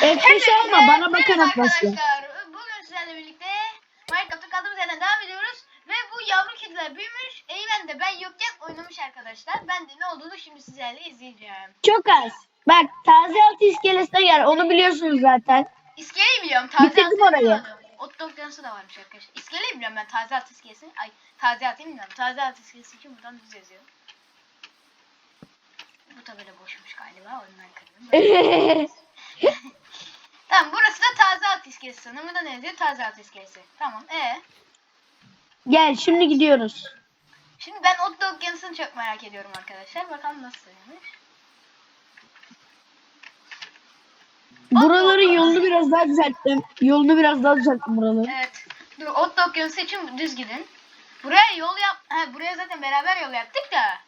F5 alma bana bakarak başla. Bugün sizlerle birlikte Minecraft'ta kaldığımız yerden devam ediyoruz. Ve bu yavru kediler büyümüş. Eymen de ben yokken oynamış arkadaşlar. Ben de ne olduğunu şimdi sizlerle izleyeceğim. Çok az. Bak taze altı iskelesine gel onu biliyorsunuz zaten. İskeleyi biliyorum. Taze altı orayı. Ot dog dansı da varmış arkadaşlar. İskeleyi biliyorum ben. Taze altı iskelesini. Ay taze altı bilmiyorum. Taze altı iskelesi için buradan düz yazıyor. Bu da böyle boşmuş galiba. Ondan kırdım. Tamam burası da taze alt iskelesi sanırım. Burada ne yazıyor? Taze alt iskelesi. Tamam. E. gel şimdi gidiyoruz. Şimdi ben Otto Okyanus'unu çok merak ediyorum arkadaşlar. Bakalım nasılmış. Buraların yolunu biraz daha düzelttim. Yolunu biraz daha düzelttim buraları. Evet. Dur Otto Okyanusu için düz gidin. Buraya yol yap... Ha, buraya zaten beraber yol yaptık da.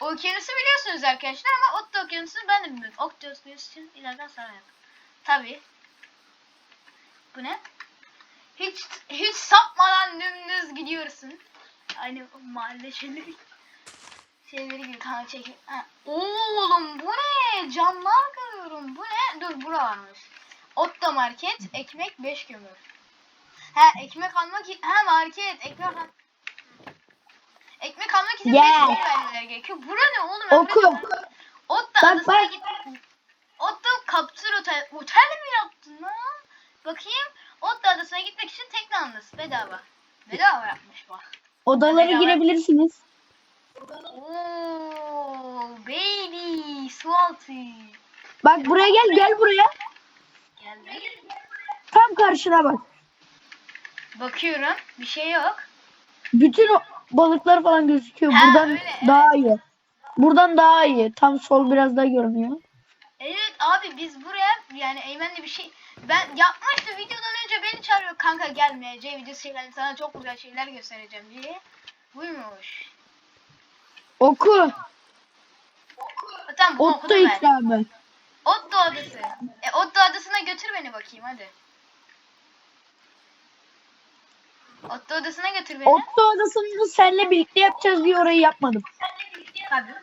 Okyanusu biliyorsunuz arkadaşlar ama Otto Okyanusu'nu ben de bilmiyorum. Otto Okyanusu için ileriden sonra yap. Tabii. Bu ne? Hiç hiç sapmadan dümdüz gidiyorsun. Aynı mahalle şeyleri. Şeyleri gibi kanka çekin. Ha. Oğlum bu ne? Camlar görüyorum. Bu ne? Dur bura varmış. Otto market, ekmek 5 kömür. Ha ekmek almak için, ha market, ekmek al. Ekmek almak için 5 Gel. kömür vermeleri gerekiyor. Bura ne oğlum? Oku. Otto Bak, adasına bak. git. Otto kapsül otel. Otel mi yaptın lan? Bakayım. Otto adasına gitmek için tekne alınız. Bedava. Bedava yapmış bak. Odalara Bedava. girebilirsiniz. Oo, baby, su altı. Bak buraya gel gel buraya. Geldi. Tam karşına bak. Bakıyorum. Bir şey yok. Bütün o balıklar falan gözüküyor. Ha, Buradan öyle, evet. daha iyi. Buradan daha iyi. Tam sol biraz daha görünüyor. Evet abi biz buraya yani Eymen'le bir şey ben yapmıştı videodan önce beni çağırıyor kanka gelme C video şeylerini sana çok güzel şeyler göstereceğim diye. Buymuş. Oku. Tamam bunu Otto ikramı. Otto adası. E Otto adasına götür beni bakayım hadi. Otto adasına götür beni. Otto adasını seninle birlikte yapacağız diye orayı yapmadım. Tabii.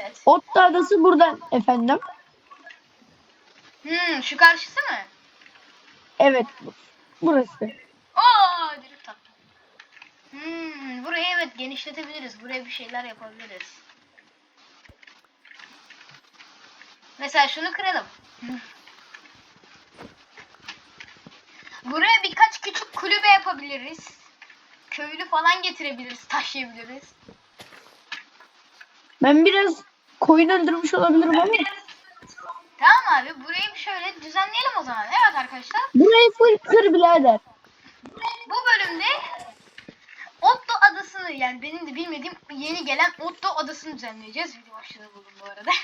Evet. Otto adası buradan efendim. Hmm, şu karşısı mı? Evet. Burası. Aa, drift taktım. Hmm, burayı evet genişletebiliriz. Buraya bir şeyler yapabiliriz. Mesela şunu kıralım. Buraya birkaç küçük kulübe yapabiliriz. Köylü falan getirebiliriz, taşıyabiliriz. Ben biraz koyun öldürmüş olabilirim ama Tamam abi, burayı şöyle düzenleyelim o zaman. Evet arkadaşlar, burayı full kır birader. bu bölümde Otto adasını yani benim de bilmediğim yeni gelen Otto adasını düzenleyeceğiz. Video başlığı buldum bu arada.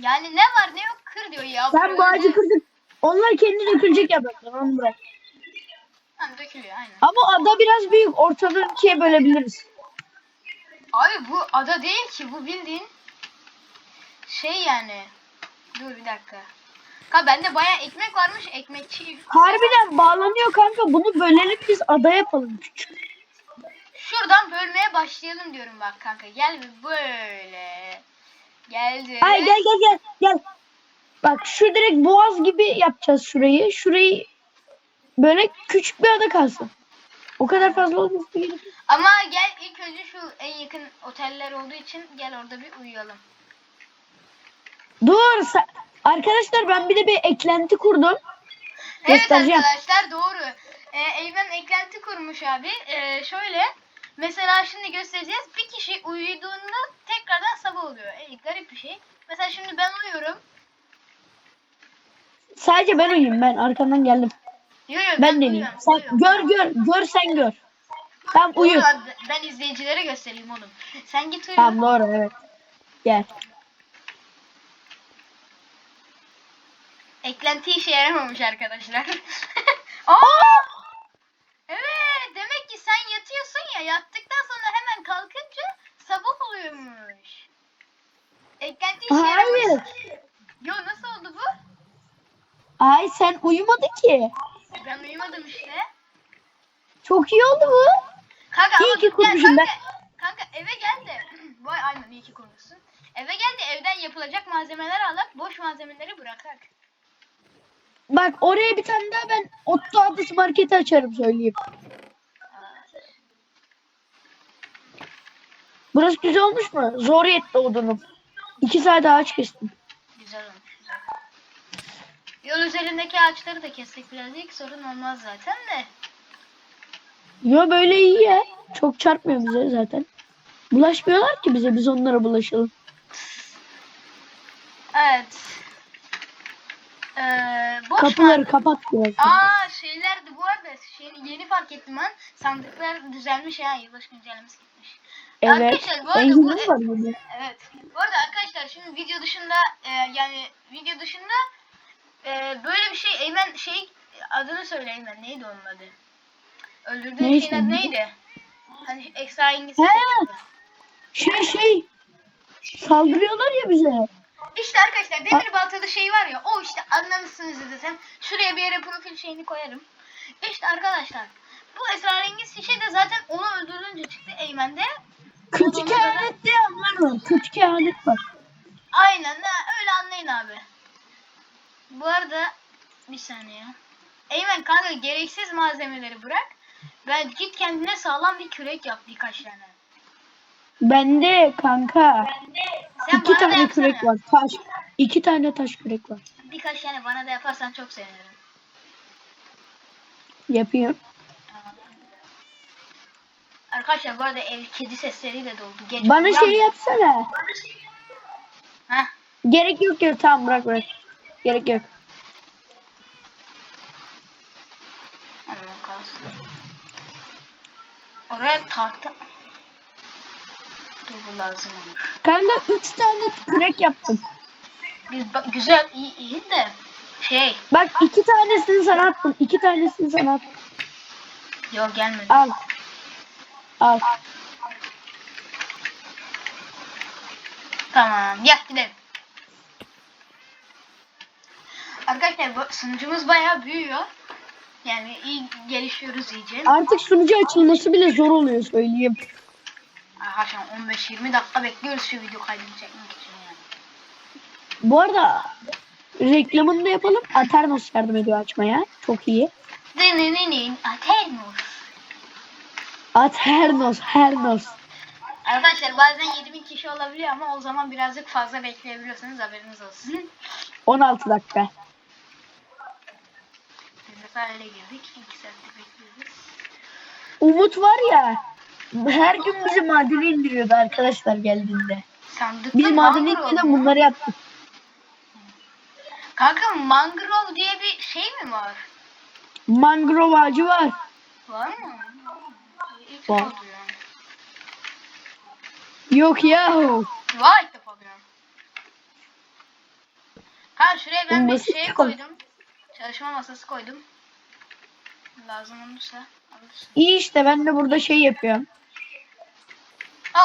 Yani ne var ne yok kır diyor ya. Sen bu ağacı kırdık. Onlar kendi dökülecek yapraklar onu bırak. Tamam dökülüyor aynen. Ama ada biraz büyük. Ortadan ikiye bölebiliriz. Abi bu ada değil ki bu bildiğin şey yani. Dur bir dakika. Ha bende bayağı ekmek varmış ekmekçiyim. Harbiden bağlanıyor kanka. Bunu bölelim biz ada yapalım küçük. Şuradan bölmeye başlayalım diyorum bak kanka. Gel bir böyle. Geldi. Ay gel gel gel gel. Bak şu direkt boğaz gibi yapacağız şurayı. Şurayı böyle küçük bir ada kalsın. O kadar fazla olması gerek. yok. Ama gel ilk önce şu en yakın oteller olduğu için gel orada bir uyuyalım. Dur. Arkadaşlar ben bir de bir eklenti kurdum. Evet Göstereceğim. arkadaşlar doğru. Ee, Eymen eklenti kurmuş abi. Ee, şöyle. Mesela şimdi göstereceğiz. Bir kişi uyuduğunda tekrardan sabah oluyor. Ee, garip bir şey. Mesela şimdi ben uyuyorum. Sadece ben uyuyayım ben arkandan geldim. Yo, yo, Ben deneyeyim. uyuyorum, Sen uyuyorum. gör gör gör sen gör. Tamam uyu. Abi, Ben izleyicilere göstereyim oğlum. Sen git uyu. Tamam doğru evet. Gel. Eklenti işe yaramamış arkadaşlar. Aa! Evet, demek ki sen yatıyorsun ya, yattıktan sonra hemen kalkınca sabah oluyormuş. Eklenti işe Hayır. yaramış. Yo nasıl oldu bu? Ay sen uyumadın ki. Ben uyumadım işte. Çok iyi oldu bu. Kanka İyi ama ki gel kurmuşum kanka, kanka eve gel de. Vay aynen iyi ki kurmuşsun. Eve gel de evden yapılacak malzemeler alıp boş malzemeleri bırakak. Bak oraya bir tane daha ben Otto Adası marketi açarım söyleyeyim. Burası güzel olmuş mu? Zor yetti odunum. İki saat ağaç kestim. Güzel olmuş. güzel. Yol üzerindeki ağaçları da kessek birazcık sorun olmaz zaten de. Yo böyle iyi ya. Çok çarpmıyor bize zaten. Bulaşmıyorlar ki bize biz onlara bulaşalım. Evet. Ee, boş Kapıları kapat biraz. Aa şeylerdi bu arada şey, yeni fark ettim ben. Sandıklar düzelmiş ya yılbaşı güncellemesi gitmiş. Evet. Arkadaşlar bu arada bu- var burada. Evet. Bu arada arkadaşlar şimdi video dışında e, yani video dışında e, böyle bir şey Eymen şey adını söyle Eymen neydi onun adı? Öldürdüğün Ne şeyin adı neydi? Hani ekstra İngilizce. He. Şey şey. Saldırıyorlar ya bize. İşte arkadaşlar demir baltalı şey var ya o işte anlamışsınız zaten. Şuraya bir yere profil şeyini koyarım. İşte arkadaşlar bu esrarengiz şişe de zaten onu öldürünce çıktı Eymen'de. Kötü kehanet diye anlar var. Kötü kehanet var. Aynen ha, öyle anlayın abi. Bu arada bir saniye. Eymen kanka gereksiz malzemeleri bırak. Ben git kendine sağlam bir kürek yap birkaç tane. Bende kanka. Sen iki bana tane kürek var. Taş. İki tane taş kürek var. Birkaç tane bana da yaparsan çok sevinirim. Yapayım. Arkadaşlar bu arada ev kedi sesleriyle doldu. Geç Bana uyan- şey yapsana. Heh. Gerek yok ya tamam bırak bırak. Gerek yok. Oraya tahta... Bu lazım. Kanka üç tane kürek yaptım. Biz ba- güzel iyi iyi de şey Bak iki tanesini sana attım. İki tanesini sana attım. yok gelmedi. Al. Al. Tamam gel gidelim. Arkadaşlar bu sunucumuz bayağı büyüyor. Yani iyi gelişiyoruz iyice. Artık sunucu açılması bile zor oluyor söyleyeyim. Arkadaşlar 15-20 dakika bekliyoruz şu video kaydını çekmek için yani. Bu arada reklamını da yapalım. Aternos yardım ediyor açmaya. Çok iyi. Dınınının Atenus. Aternos, Hernos. Arkadaşlar bazen 7000 kişi olabiliyor ama o zaman birazcık fazla bekleyebiliyorsanız haberiniz olsun. 16 dakika. Biz de girdik. 2 saattir bekliyoruz. Umut var ya her gün bizi madene indiriyordu arkadaşlar geldiğinde. Sandıkta Biz madene mu? bunları yaptık. Kanka mangrove diye bir şey mi var? Mangrove ağacı var. Var mı? İlk Var. Yok yahu. Var ilk defa. Ha şuraya ben bir şey koydum. Çalışma masası koydum. Lazım olursa alırsın. İyi işte ben de burada şey yapıyorum.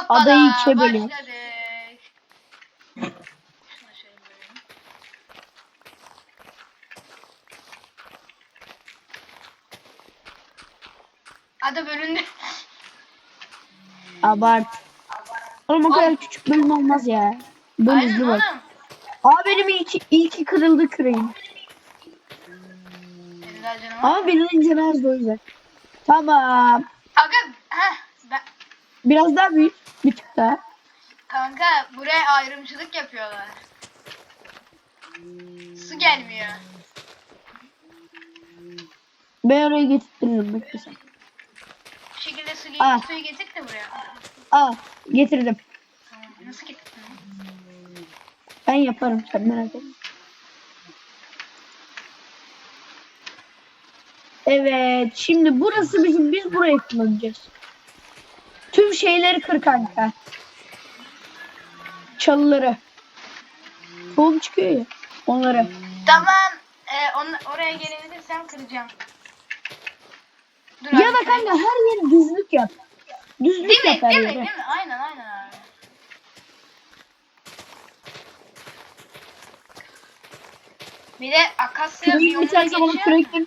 Hoppala, Adayı ikiye bölüyor. başladık. Şöyle. Ada bölündü. Abart. Oğlum o kadar küçük bölüm olmaz ya. Aynen Bölüzlü bak. oğlum. Aa benim ilk, ilki kırıldı küreğim. Daha canım. Ama benim incelemez o yüzden. Tamam. Aga, heh, ben, Biraz daha büyük. Bir tık daha. kanka buraya ayrımcılık yapıyorlar. Su gelmiyor. Ben oraya getirtirim bekle sen. Bu şekilde su Ah. suyu getir de buraya. Aa getirdim. Tamam, nasıl getirdin? Ben yaparım sen merak etme. Evet şimdi burası bizim biz burayı kullanacağız. Tüm şeyleri kır kanka. Çalıları. Tohum çıkıyor ya. Onları. Tamam, e, onu, oraya gelebilirsem kıracağım. Dur Ya abi, da kırayım. kanka her yeri düzlük yap. Düzlük Değil mi? yap her Değil mi? yere. Değil mi? Aynen aynen abi. Bir de akasya biyomuna geçiyor. kürekle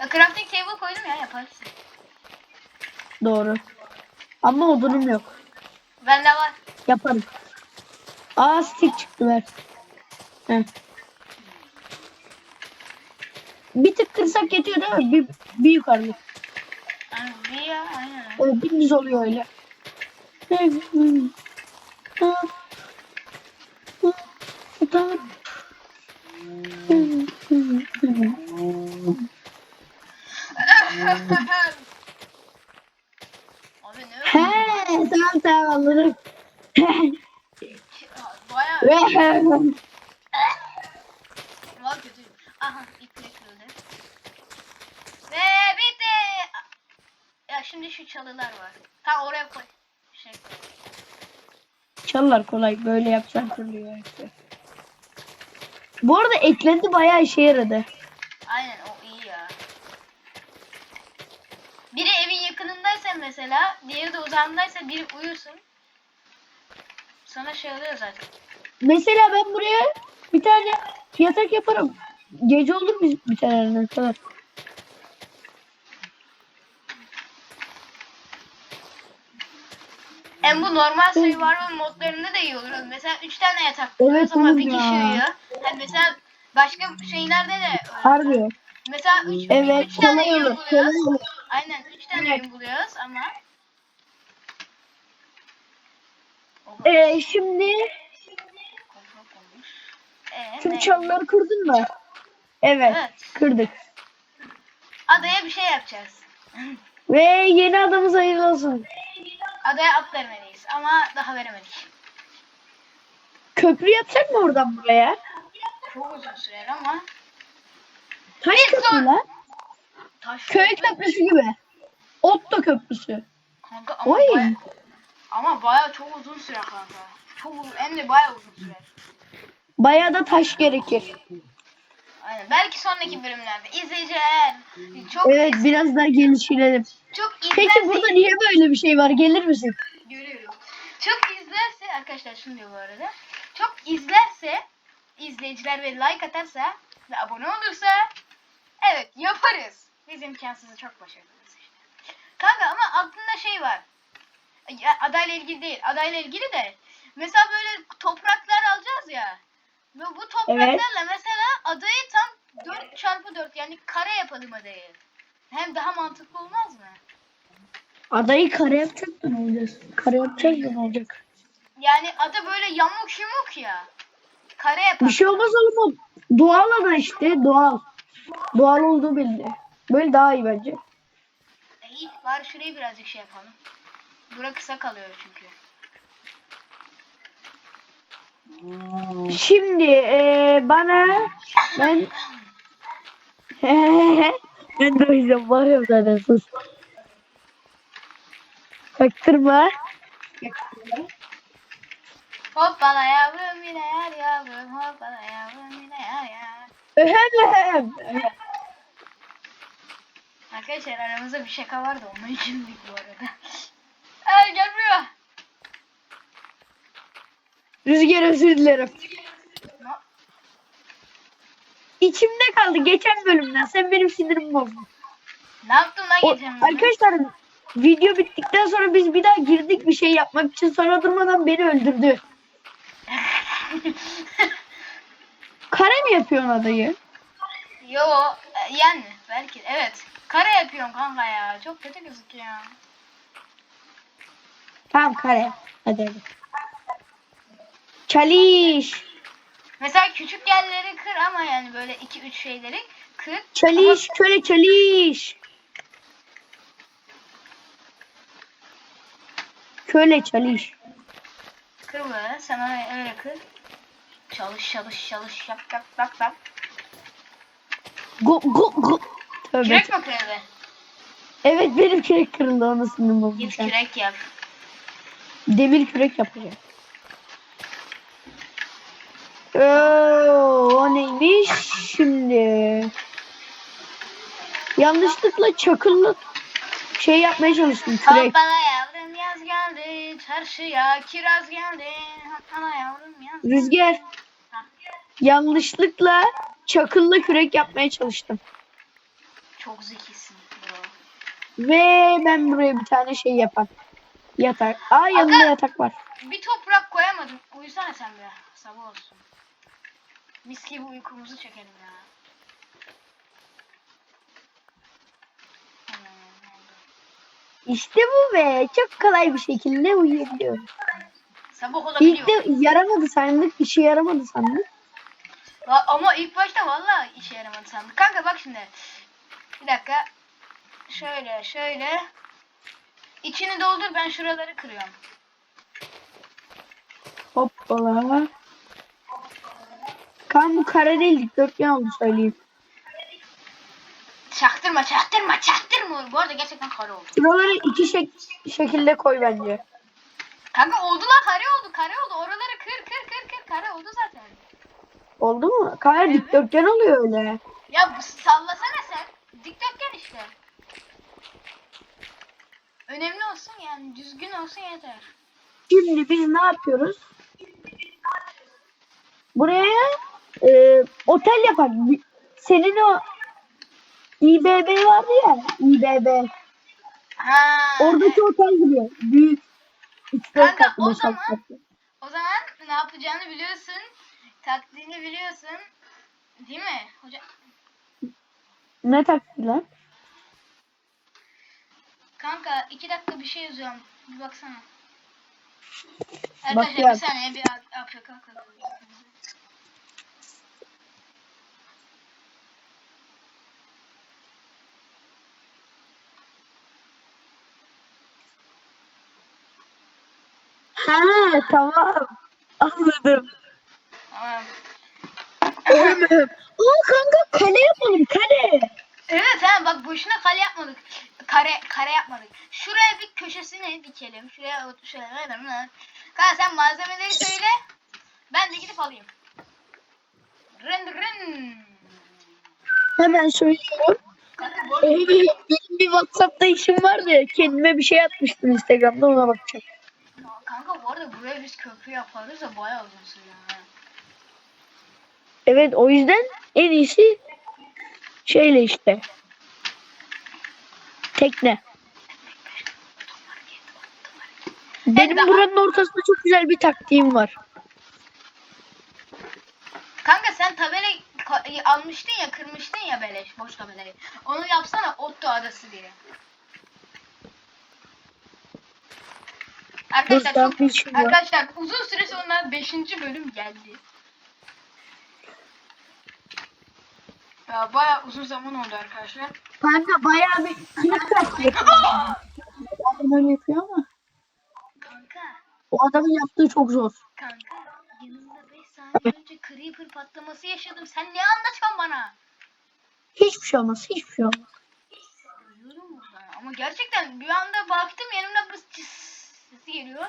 Ya, crafting table koydum ya yaparsın. Doğru. Ama odunum yok. Bende var. Yaparım. Aa stick çıktı ver. Heh. Bir tık kırsak yetiyor değil mi? Bir, bir yukarıda. Yani bir ya aynen. Evet, dümdüz oluyor öyle. Abi ne He, öyle? tamam tamam anladım. Baya Ve- Vay kötü. Aha iple kırıldı. Ve bitti. Ya şimdi şu çalılar var. Ta oraya koy. Şey koy. Çalılar kolay böyle yapsan kırılıyor hepsi. Bu arada eklendi bayağı işe yaradı. Aynen o iyi ya. Biri evin yakınındaysa mesela, diğeri de uzağındaysa biri uyusun. Sana şey oluyor zaten. Mesela ben buraya bir tane yatak yaparım. Gece olur biz bir tane kadar. Hem bu normal survival modlarında da iyi olur. Mesela 3 tane yatak Evet, ama bir kişi uyuyor. Yani mesela başka şeylerde de. Harbi. Mesela 3 Evet üç tane olur. buluyoruz. Olur. Aynen 3 tane Evet. buluyoruz ama Ee, şimdi Ee, tüm ne? çalıları kırdın mı? Evet, Evet. kırdık. Adaya bir şey yapacağız. Ve yeni adamız hayırlı olsun. Adaya at vermeliyiz ama daha veremedik. Köprü yapacak mı oradan buraya? Çok uzun sürer ama Taş Bir köprü zor. lan. taş Köy köprüsü gibi. Otto köprüsü. Kanka ama Oy. baya, ama baya çok uzun sürer kanka. Çok uzun hem de baya uzun sürer. Bayağı da taş gerekir. Aynen. Belki sonraki bölümlerde izleyeceğiz. Çok Evet biraz daha geliştirelim. çok Peki burada niye böyle bir şey var? Gelir misin? görüyorum. Çok izlerse arkadaşlar şunu diyor bu arada. Çok izlerse izleyiciler ve like atarsa ve abone olursa evet yaparız. Biz imkansızı çok başarılıyız işte. Kanka ama aklımda şey var. Ya, adayla ilgili değil. Adayla ilgili de mesela böyle topraklar alacağız ya. Ve bu topraklarla mesela adayı tam 4 çarpı 4 yani kare yapalım adayı. Hem daha mantıklı olmaz mı? Adayı kare yapacak mı ne olacağız? Kare yapacağız mı ne olacak? Yani ada böyle yamuk yumuk ya. Kare yapalım. Bir şey olmaz oğlum o. Doğal ada işte doğal. Doğal olduğu belli. Böyle daha iyi bence. E, İyi bari şurayı birazcık şey yapalım. Bura kısa kalıyor çünkü. Şimdi eee, bana ben ben de o yüzden bağırıyorum zaten sus. Çaktırma. Hoppala yavrum yine yar yavrum hoppala yavrum yine yar yar. Öhem. Arkadaşlar aramızda bir şaka vardı onun için bu arada. Ay buraya. Rüzgar özür dilerim. İçimde kaldı geçen bölümden. Sen benim sinirimi bozdun. Ne yaptın lan O, geçen bölüm? arkadaşlar video bittikten sonra biz bir daha girdik bir şey yapmak için sonra durmadan beni öldürdü. Kare mi yapıyorsun adayı? Yo e, yani belki evet. Kare yapıyorum kanka ya. Çok kötü gözüküyor. Tamam kare. Hadi hadi. Çalış. Mesela küçük yerleri kır ama yani böyle 2-3 şeyleri kır. Çalış köle çalış. Köle çalış. Kır böyle. Sen öyle, kır. Çalış çalış çalış yap yap yap yap. Go go go. Tövbe. Kürek mi kırıldı? Evet benim kürek kırıldı sinirim bozdu Git kürek yap. Demir kürek yapacağım. Oo, o neymiş şimdi? Yanlışlıkla çakıllı şey yapmaya çalıştım kürek. Hoppala yavrum yaz geldi. Çarşıya kiraz geldi. Hoppala yavrum yaz. Rüzgar. Ha, Yanlışlıkla çakıllı kürek yapmaya çalıştım. Çok zekisin bro. Ve ben buraya bir tane şey yapan. Yatak. Aa yanında Aga. yatak var. Bir toprak koyamadım. uyusana sen bir. Sabah olsun. Mis gibi uykumuzu çekelim ya. Hmm. İşte bu be. Çok kolay bir şekilde uyuyabiliyorum. Sabah İlk olabiliyor. de yaramadı sandık. işe yaramadı sandık. Va- Ama ilk başta vallahi işe yaramadı sandım. Kanka bak şimdi. Bir dakika. Şöyle şöyle. İçini doldur ben şuraları kırıyorum. Hoppala. Kan bu kare değil dikdörtgen oldu söyleyeyim. Çaktırma çaktırma çaktırma. Bu arada gerçekten kare oldu. Şuraları iki şek- şekilde koy bence. Kanka oldu lan kare oldu kare oldu. Oraları kır kır kır kır kare oldu zaten. Oldu mu? Kare dikdörtgen oluyor öyle. Ya bu- sallasana sen. Dikdörtgen işte. Önemli olsun yani düzgün olsun yeter. Şimdi biz ne yapıyoruz? Buraya e, otel yapak. Senin o İBB vardı ya. İBB. Ha. Oradaki otel gibi. Büyük. 3-4 Kanka, katlı, o 5 zaman- katlı. O zaman ne yapacağını biliyorsun. Taktiğini biliyorsun. Değil mi? Hoca Ne taktiler? kanka iki dakika bir şey yazıyorum. Bir baksana. Arkadaşlar bir Bakıyorum. saniye bir A- AFK kalalım. Ha tamam. Anladım. Tamam. Oğlum. Aa kanka kale yapalım kale. Evet ha bak boşuna kale yapmadık. Kare kare yapmadık. Şuraya bir köşesine dikelim. Şuraya ot- şöyle Kanka sen malzemeleri söyle. Ben de gidip alayım. Rın rın. Hemen söylüyorum. Ee, benim bir Whatsapp'ta işim vardı. Kendime bir şey atmıştım Instagram'da ona bakacağım. Kanka bu arada buraya biz köprü yaparız da bayağı uzun sürüyor. Evet o yüzden en iyisi şeyle işte. Tekne. Benim daha- buranın ortasında çok güzel bir taktiğim var. Kanka sen tabela almıştın ya kırmıştın ya beleş boş tabelayı. Onu yapsana Otto Adası diye. Arkadaşlar Dur, çok, şey arkadaşlar uzun süre sonra 5. bölüm geldi. Ya bayağı uzun zaman oldu arkadaşlar. Kanka bayağı bir kilit yapıyor. Adam öyle yapıyor ama Kanka, o adamın yaptığı çok zor. kanka yanımda 5 saniye önce creeper patlaması yaşadım. Sen ne anlatıyorsun bana? Hiçbir şey olmaz, hiçbir şey olmaz. Ama gerçekten bir anda baktım yanımda bir sesi geliyor.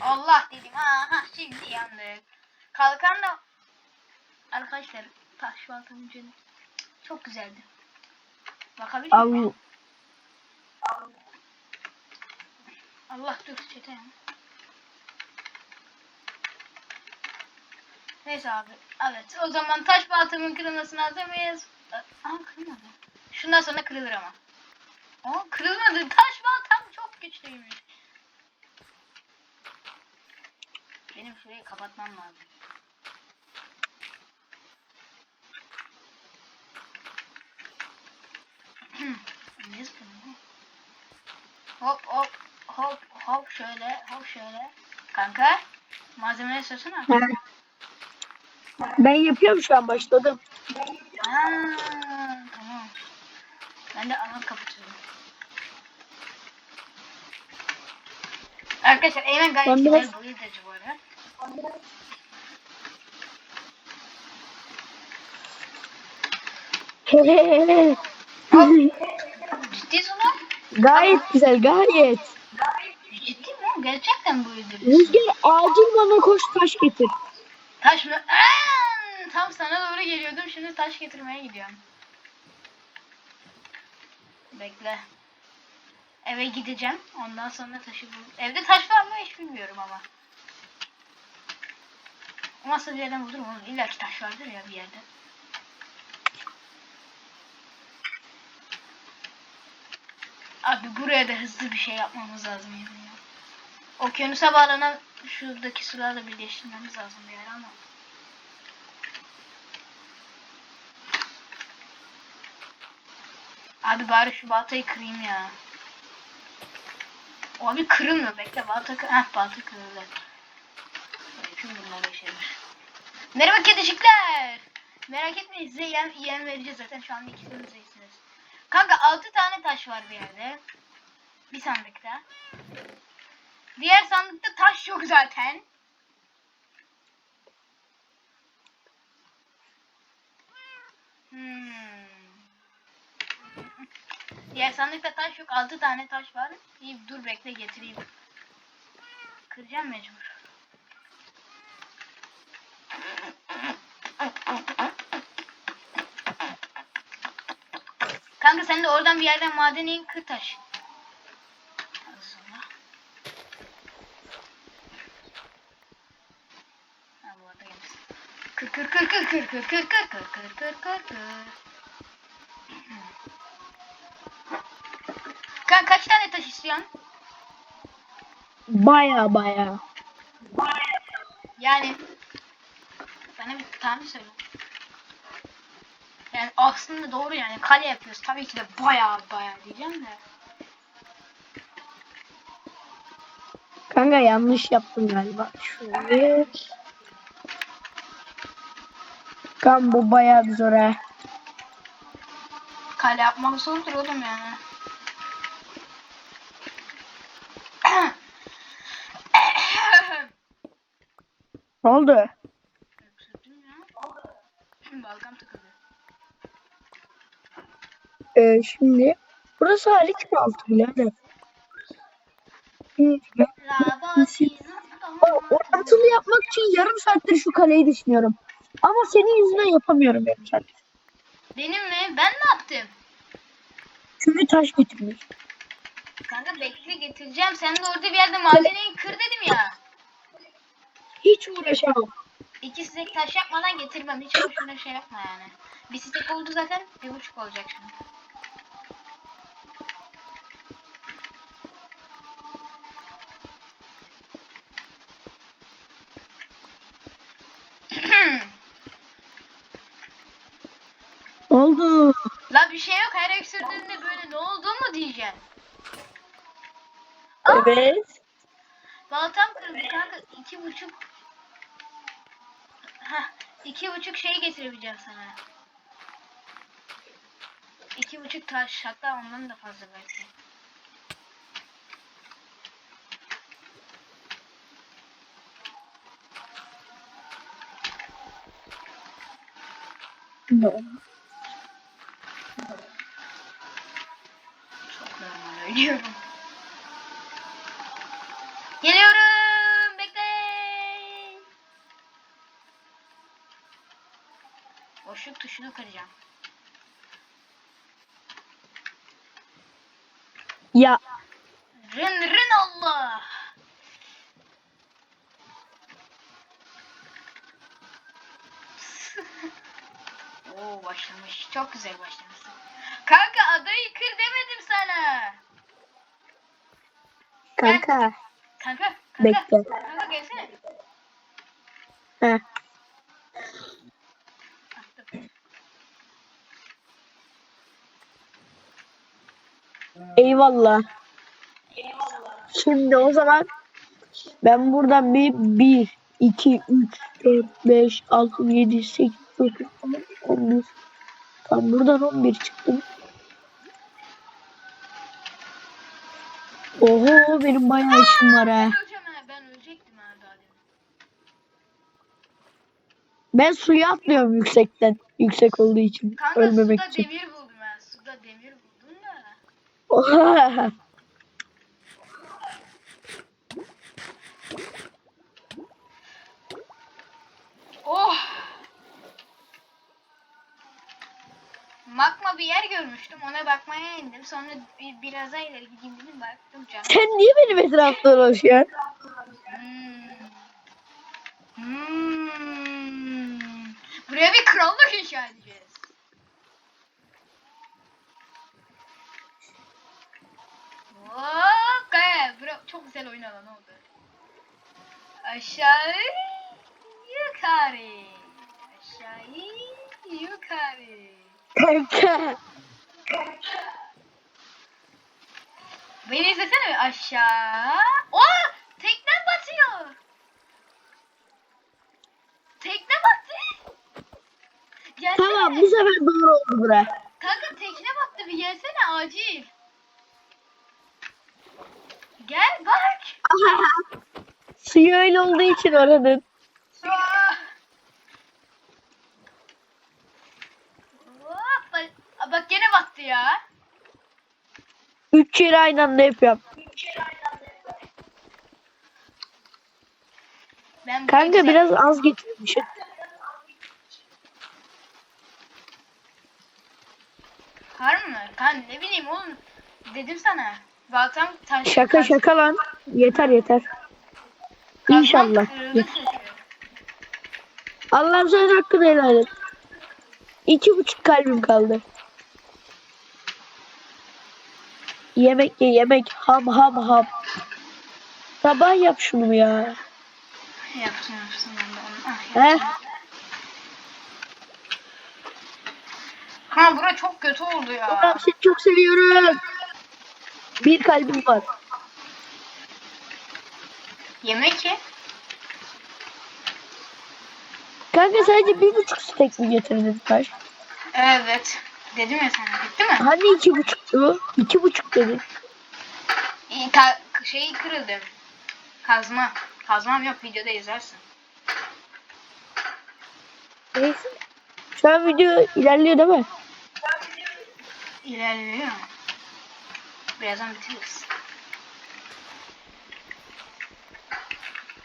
Allah dedim. Ha, ha şimdi yandık. Kalkan da arkadaşlar taş baltanın canı çok güzeldi. Bakabilir miyim? Al, Allah dur çete. Neyse abi. Evet o zaman taş baltamın kırılmasına hazır mıyız? Aa kırılmadı. Şundan sonra kırılır ama. Aa kırılmadı. Taş baltam çok güçlüymüş. Benim şurayı kapatmam lazım. ne zıplıyor? Hop hop hop hop şöyle hop şöyle. Kanka malzemeleri ha. Ben yapıyorum şu an başladım. Aa, tamam. Ben de anot kapatıyorum. Arkadaşlar Eymen gayet Ben güzel biraz- boyayıcı bu arada. Ciddi soru. gayet güzel, gayet. Ciddi mi? Gerçekten boyayıcı. Rüzgar acil bana koş taş getir. Taş mı? Aa, tam sana doğru geliyordum. Şimdi taş getirmeye gidiyorum. Bekle. Eve gideceğim. Ondan sonra taşı bul. Evde taş var mı hiç bilmiyorum ama. Nasıl bir yerden bulurum oğlum. İlla ki taş vardır ya bir yerde. Abi buraya da hızlı bir şey yapmamız lazım yani ya. Okyanusa bağlanan Şuradaki sularla birleştirmemiz lazım bir yer ama. Abi bari şu baltayı kırayım ya. Abi kırılmıyor. Bekle balta kır. Heh balta kırıldı. Yapayım bunları şeyler. Merhaba kedicikler. Merak etmeyin size yem, yem vereceğiz zaten şu an ikisiniz iyisiniz. Kanka 6 tane taş var bir yerde. Bir sandıkta. Diğer sandıkta taş yok zaten. Hmm. Diğer sandıkta taş yok. 6 tane taş var. İyi dur bekle getireyim. Kıracağım mecbur. Kanka sen de oradan bir yerden madeni in kır taş. Gelmiş. Kır kır kır kır kır kır kır kır kır kır kır kır kır. Kanka kaç tane taş istiyorsun? Baya baya. Yani bana bir tahmin söyle. Yani aslında doğru yani kale yapıyoruz. Tabii ki de baya baya diyeceğim de. Kanka yanlış yaptım galiba. Şöyle. Kan bu bayağı zor ha. Kale yapmak zordur oğlum yani. Ne oldu? Öksürdüm ya. Balgam takıldı. Ee, şimdi burası mi altı birader? Şimdi o ortantılı yapmak için yarım saattir şu kaleyi düşünüyorum. Ama senin yüzünden yapamıyorum yarım saattir. Benim mi? Ben ne yaptım? Çünkü taş getirmiş. Kanka bekle getireceğim. Sen de orada bir yerde madeni kır dedim ya. Hiç uğraşamam. İki stek taş yapmadan getirmem. Hiç boşuna şey yapma yani. Bir stek oldu zaten. Bir buçuk olacak şimdi. Oldu? La bir şey yok. Her öksürdüğünde böyle ne oldu mu diyeceksin. Evet. Baltam kırıldı kanka. iki buçuk. İki buçuk şey getirebileceğim sana. İki buçuk taş. Hatta ondan da fazla belki. Çok normal oynuyorum. Boşluk tuşunu kıracağım. Ya Rın rın Allah. Oo başlamış. Çok güzel başlamışsın. Kanka adayı kır demedim sana. kanka. Kanka, kanka. Bekle. Kanka gelsene. Heh. Eyvallah. Şimdi o zaman ben buradan bir 1, 2, 3, 4, 5, 6, 7, 8, 9, 10, 11. Tam buradan 11 çıktım. Oho benim bayağı işim var ha. Ben suya atlıyorum yüksekten. Yüksek olduğu için. Kanka ölmemek suda için. demir buldum ben. Suda demir buldum da. Oha. Oh! Magma bir yer görmüştüm. Ona bakmaya indim. Sonra bir, biraz daha ileri gideyim dedim. Baktım canım. Sen niye benim etrafta dolaşıyorsun? Hmm. Hmm. Buraya bir krallık inşa edeceğiz. Hop! Bura çok güzel oyun alanı oldu. Aşağı yukarı. Aşağı yukarı. Kanka. Beni izlesene bir aşağı. O tekne batıyor. Tekne battı. Gelsene. Tamam bu sefer doğru oldu bura. Kanka tekne battı bir gelsene acil. Gel bak. Suyu öyle olduğu için oranın. Hop, bak, bak gene battı ya. Üç yeri aynı anda yapıyorum. Ben Kanka biraz az getirmişim. Var mı? Kan ne bileyim oğlum. Dedim sana. Baltam taş. Şaka şaka lan. Yeter yeter. İnşallah. Allah'ım sen hakkını helal et. İki buçuk kalbim kaldı. Yemek ye yemek. Ham ham ham. Sabah yap şunu ya. Ben de onu. Ah, He? Ha bura çok kötü oldu ya. Allah'ım seni çok seviyorum. Bir kalbim var. Yemek ye. Kanka sadece bir buçuk stek mi getirdin taş? Evet. Dedim ya sana. Bitti mi? Hani iki buçuktu? İki buçuk dedin. İyi, ka- şeyi kırıldı. Kazma. Kazmam yok videoda izlersin. Neyse. Şu an video ilerliyor değil mi? İlerliyor. Birazdan bitiririz.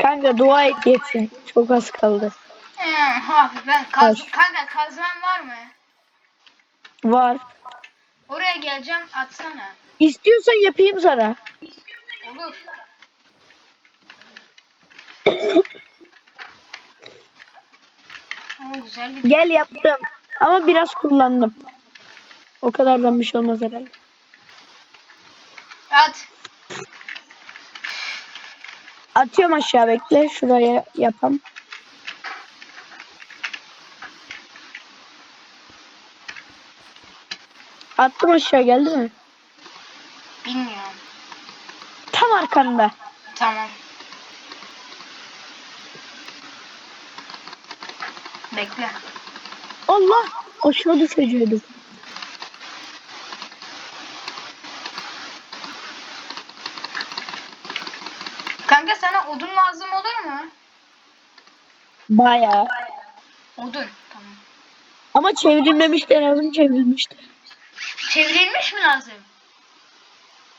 Kanka dua et yetsin. Çok az kaldı. Abi ben kaz kanka kazmam var mı? Var. Oraya geleceğim atsana. İstiyorsan yapayım sana. Olur. Güzel bir Gel yaptım. Ama biraz kullandım. O kadardan bir şey olmaz herhalde. At. Atıyorum aşağı bekle. Şuraya yapam. Attım aşağı geldi mi? Bilmiyorum. Tam arkanda. Tamam. Bekle. Allah! Aşağı düşecektim. Kanka sana odun lazım olur mu? Bayağı. Odun. Tamam. Ama çevrilmemişti en azından çevrilmişti. Çevrilmiş mi lazım?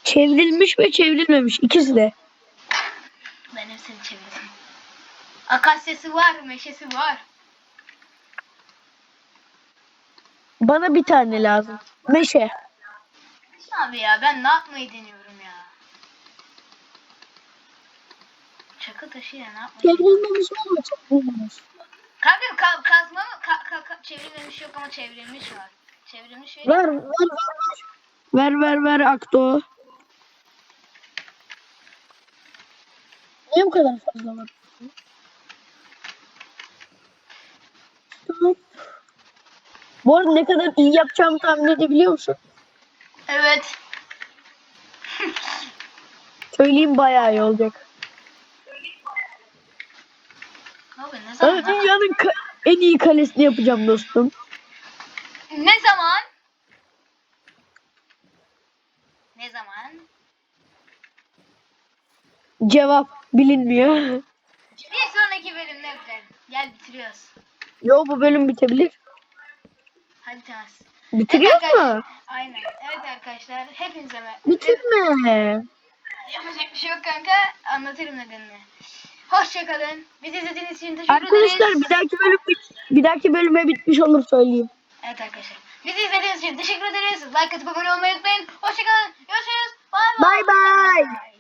Çevrilmiş ve çevrilmemiş ikisi de. Ben hepsini çevirdim. Akasyası var, meşesi var. Bana bir tane lazım. Meşe. Abi ya ben ne yapmayı deniyorum ya. Çakı taşıyla ne yapmayı Çevrilmemiş var mı? Kanka ka- kazma mı? Ka- ka- ka- çevrilmemiş yok ama çevrilmiş var. Çevrilmiş ve... Ver, ver, ver, ver. Ver, ver, ver Akto. Niye bu kadar fazla var? Bu arada ne kadar iyi yapacağımı tahmin edebiliyor musun? Evet. Söyleyeyim bayağı iyi olacak. Zaman? dünyanın en iyi kalesini yapacağım dostum. Ne zaman? Ne zaman? Cevap bilinmiyor. Bir sonraki bölümde yapacağız. Gel bitiriyoruz. Yo bu bölüm bitebilir. Hadi Temas. Bitiriyor arkadaşlar- mu? Aynen. Evet arkadaşlar. Hepinize Bitirme. Yapacak bir şey yok kanka. Anlatırım nedenini. Hoşçakalın. Bizi izlediğiniz için teşekkür Arkadaşlar ederiz. bir dahaki bölüm bir dahaki bölüme bitmiş olur söyleyeyim. Evet arkadaşlar. Bizi izlediğiniz için teşekkür ederiz. Like atıp abone olmayı unutmayın. Hoşçakalın. Görüşürüz. Bay Bay bay. bay.